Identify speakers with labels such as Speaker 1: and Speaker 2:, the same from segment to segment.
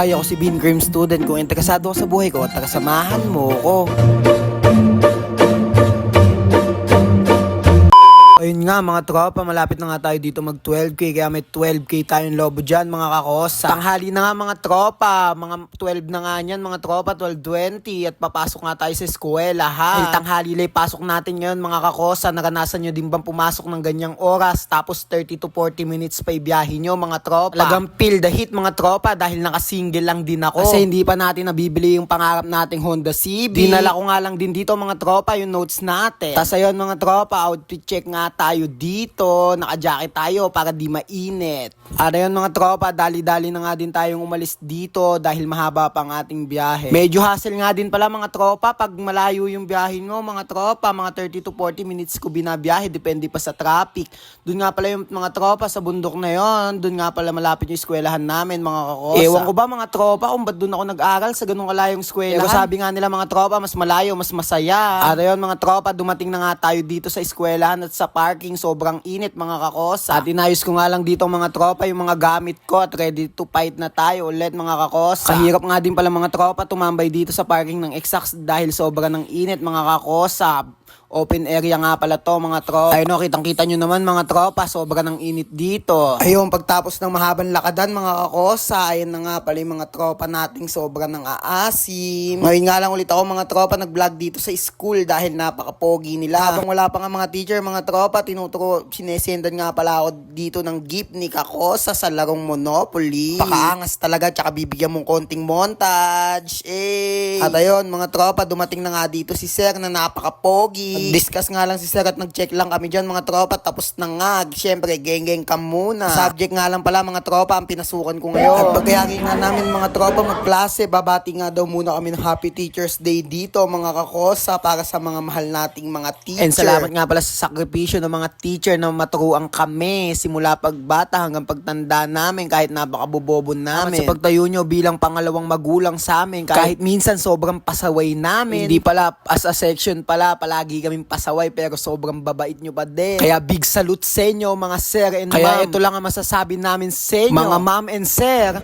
Speaker 1: Hi, ako si Bean Cream Student. Kung interesado ka sa buhay ko, tagasamahan mo ko. Nga mga tropa, malapit na nga tayo dito mag 12k kaya may 12k tayong lobo dyan mga kakosa. Tanghali na nga mga tropa, mga 12 na nga yan mga tropa, 12.20 at papasok nga tayo sa eskwela ha. Ay, tanghali lay pasok natin ngayon mga kakosa, naranasan nyo din bang pumasok ng ganyang oras tapos 30 to 40 minutes pa ibiyahin nyo mga tropa. Talagang feel the heat mga tropa dahil naka-single lang din ako. Kasi hindi pa natin nabibili yung pangarap nating Honda CB. Dinala ko nga lang din dito mga tropa yung notes natin. Tapos ayun mga tropa, outfit check nga tayo dito. Naka-jacket tayo para di mainit. At ayun mga tropa, dali-dali na nga din tayong umalis dito dahil mahaba pa ang ating biyahe. Medyo hassle nga din pala mga tropa pag malayo yung biyahe mo mga tropa. Mga 30 to 40 minutes ko binabiyahe, depende pa sa traffic. Doon nga pala yung mga tropa sa bundok na yon. Doon nga pala malapit yung eskwelahan namin mga kakosa. Ewan ko ba mga tropa kung ba't doon ako nag-aral sa ganung kalayong eskwelahan. Pero sabi nga nila mga tropa, mas malayo, mas masaya. At ayun mga tropa, dumating na nga tayo dito sa eskwelahan at sa parking. Sobrang init mga kakosa. At inayos ko nga lang dito mga tropa yung mga gamit ko at ready to fight na tayo ulit mga kakosa. Kahirap nga din pala mga tropa tumambay dito sa parking ng Exacts dahil sobrang ng init mga kakosa. Open area nga pala to mga tropa. Ayun no, kitang kita nyo naman mga tropa, sobrang ng init dito. Ayun, pagtapos ng mahabang lakadan mga kakosa, ayun na nga pala yung mga tropa nating sobrang ng aasim. Ngayon nga lang ulit ako mga tropa nag-vlog dito sa school dahil napaka-pogi nila. Habang wala pa nga mga teacher, mga tropa, tinuturo, sinesendan nga pala ako dito ng gift ni Kakosa sa larong Monopoly. Pakaangas talaga, tsaka bibigyan mong konting montage. Eh. At ayun, mga tropa, dumating na nga dito si Sir na napaka-pogi. Discuss nga lang si Sir at nag-check lang kami dyan mga tropa. Tapos na nga, syempre, geng-geng ka muna. Subject nga lang pala mga tropa ang pinasukan ko ngayon. At pagkayari nga namin mga tropa magklase, babati nga daw muna kami ng Happy Teacher's Day dito mga kakosa para sa mga mahal nating mga teacher. And salamat nga pala sa sakripisyo ng mga teacher na maturuan kami simula pagbata hanggang pagtanda namin kahit napakabobobo namin. At sa pagtayo nyo bilang pangalawang magulang sa amin kahit, minsan sobrang pasaway namin. Hindi pala as a section pala palagi kaming pasaway pero sobrang babait nyo pa din. Kaya big salute sa inyo mga sir and Kaya ito lang ang masasabi namin sa inyo. Mga ma'am and sir.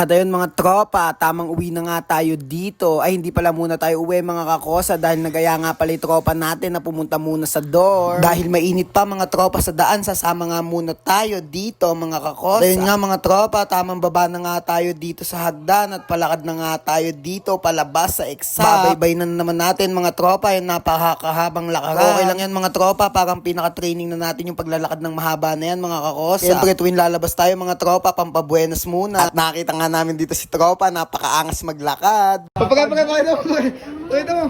Speaker 1: At ayun mga tropa, tamang uwi na nga tayo dito. Ay hindi pala muna tayo uwi mga kakosa dahil nagaya nga pala yung tropa natin na pumunta muna sa door. Dahil mainit pa mga tropa sa daan, sasama nga muna tayo dito mga kakosa. Ayun nga mga tropa, tamang baba na nga tayo dito sa hagdan at palakad na nga tayo dito palabas sa exam. Babaybay na naman natin mga tropa, yung napakakahabang lakaran. Okay lang yan mga tropa, parang pinaka-training na natin yung paglalakad ng mahaba na yan mga kakosa. Siyempre tuwing lalabas tayo mga tropa, pampabuenas muna. At nakita nga namin dito si tropa, napakaangas maglakad.
Speaker 2: Pagka, pagka, pagka, ito mo. Ito mo.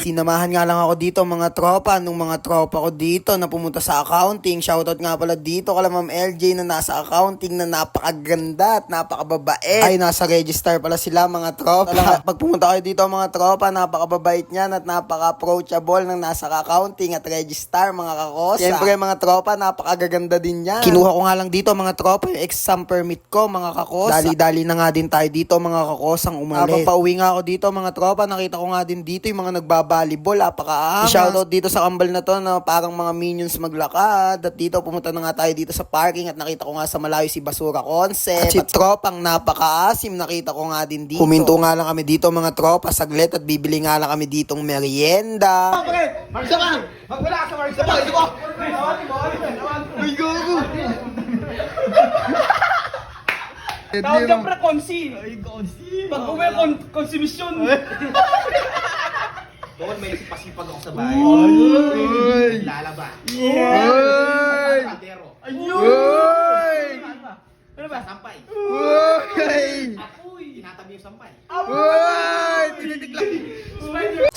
Speaker 1: Sinamahan nga lang ako dito mga tropa, nung mga tropa ko dito na pumunta sa accounting. Shoutout nga pala dito kala Ma'am LJ na nasa accounting na napakaganda at napakababae. Ay, nasa register pala sila mga tropa. Talaga, pag pumunta kayo dito mga tropa, napakababait niyan at napaka-approachable ng nasa accounting at register mga kakosa. Siyempre mga tropa, napakagaganda din niyan. Kinuha ko nga lang dito mga tropa yung exam permit ko mga kakosa. Dali-dali na nga din tayo dito mga kakosang umalis. Habang pauwi nga ako dito mga tropa, nakita ko nga din dito yung mga nagbabalibol, apakaangas. Shoutout dito sa kambal na to na parang mga minions maglakad. At dito pumunta na nga tayo dito sa parking at nakita ko nga sa malayo si Basura Concept. At si tropang napakaasim nakita ko nga din dito. Kuminto nga lang kami dito mga tropa saglit at bibili nga lang kami ditong merienda.
Speaker 2: Isa ka. Magwala ka sa Mark. Isa pa, isa pa. Uy, gago.
Speaker 3: Tawag ka pre, konsi. Ay, konsi. Pag uwi, kon
Speaker 4: Bukod may pasipag ako sa bahay.
Speaker 2: Uy.
Speaker 4: Lalaba.
Speaker 2: Uy.
Speaker 3: Ayun!
Speaker 2: Uy.
Speaker 3: Ano ba?
Speaker 4: Sampay.
Speaker 2: Uy.
Speaker 4: Apoy. Tinatabi yung sampay.
Speaker 2: Uy.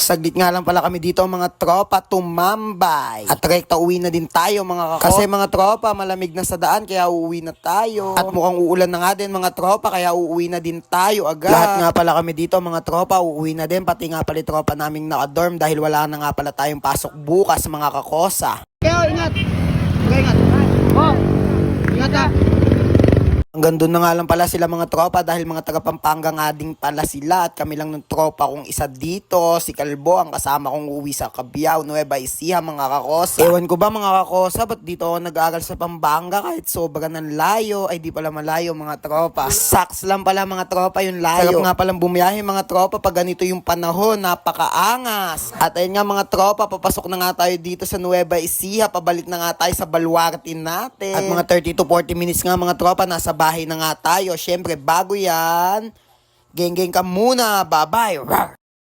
Speaker 1: Saglit nga lang pala kami dito mga tropa tumambay. At rekta uwi na din tayo mga kakos. Kasi mga tropa malamig na sa daan kaya uuwi na tayo. At mukhang uulan na nga din mga tropa kaya uuwi na din tayo agad. Lahat nga pala kami dito mga tropa uuwi na din. Pati nga pala yung tropa naming nakadorm dahil wala na nga pala tayong pasok bukas mga kakosa.
Speaker 2: Kaya ingat. Okay, ingat. Oh. Ingat ah.
Speaker 1: Hanggang doon na nga lang pala sila mga tropa dahil mga taga Pampanga nga din pala sila at kami lang ng tropa kong isa dito, si Kalbo ang kasama kong uwi sa Cabiao, Nueva Ecija mga kakosa. Ewan ko ba mga kakosa, ba't dito ako nag-aaral sa Pampanga kahit sobra ng layo, ay di pala malayo mga tropa. Saks lang pala mga tropa yung layo. Sarap nga palang bumiyahe mga tropa pag ganito yung panahon, napakaangas. At ayun nga mga tropa, papasok na nga tayo dito sa Nueva Ecija, pabalik na nga tayo sa Baluarte natin. At mga 30 to 40 minutes nga mga tropa, nasa bahay na nga tayo. Syempre, bago yan, geng-geng ka muna. Bye-bye.